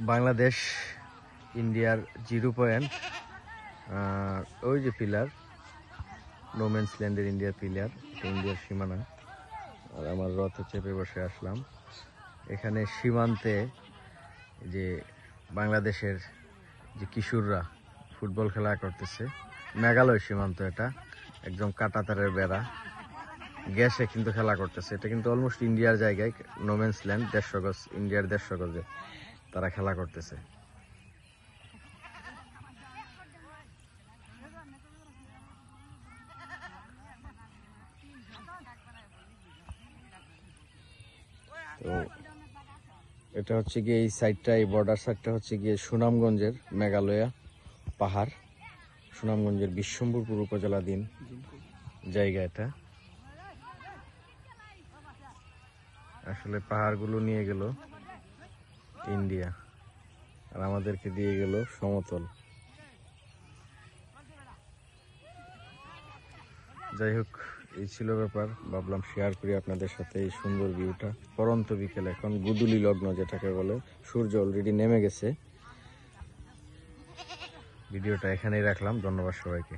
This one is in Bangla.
বাংলাদেশ, ইন্ডিয়ার জিরো পয়েন্ট ওই যে পিলার নোমেন্স ল্যান্ডের ইন্ডিয়ার পিলার ইন্ডিয়ার সীমানা। আর আমার রথে চেপে বসে আসলাম। এখানে সীমান্তে যে বাংলাদেশের যে কিশোররা ফুটবল খেলা করতেছে, মেঘালয় সীমান্ত এটা, একদম কাটাতারের বেড়া। গ্যাসে কিন্তু খেলা করতেছে। এটা কিন্তু অলমোস্ট ইন্ডিয়ার জায়গায় নোমেন্স ল্যান্ড দেড়শো গজ, ইন্ডিয়ার দেড়শো গজে। তারা খেলা করতেছে। এটা হচ্ছে গিয়ে এই সাইডটা, এই বর্ডার সাইডটা হচ্ছে গিয়ে সুনামগঞ্জের মেঘালয়া পাহাড়। সুনামগঞ্জের বিশ্বম্বরপুর উপজেলাধীন জায়গা এটা। আসলে পাহাড়গুলো নিয়ে গেল। ইন্ডিয়া। আর আমাদেরকে দিয়ে গেল সমতল। যাই হোক, এই ছিল ব্যাপার। ভাবলাম শেয়ার করি আপনাদের সাথে এই সুন্দর ভিউটা পরন্ত বিকেল এখন গুদুলি লগ্ন যেটাকে বলে। সূর্য অলরেডি নেমে গেছে। ভিডিওটা এখানেই রাখলাম। ধন্যবাদ সবাইকে।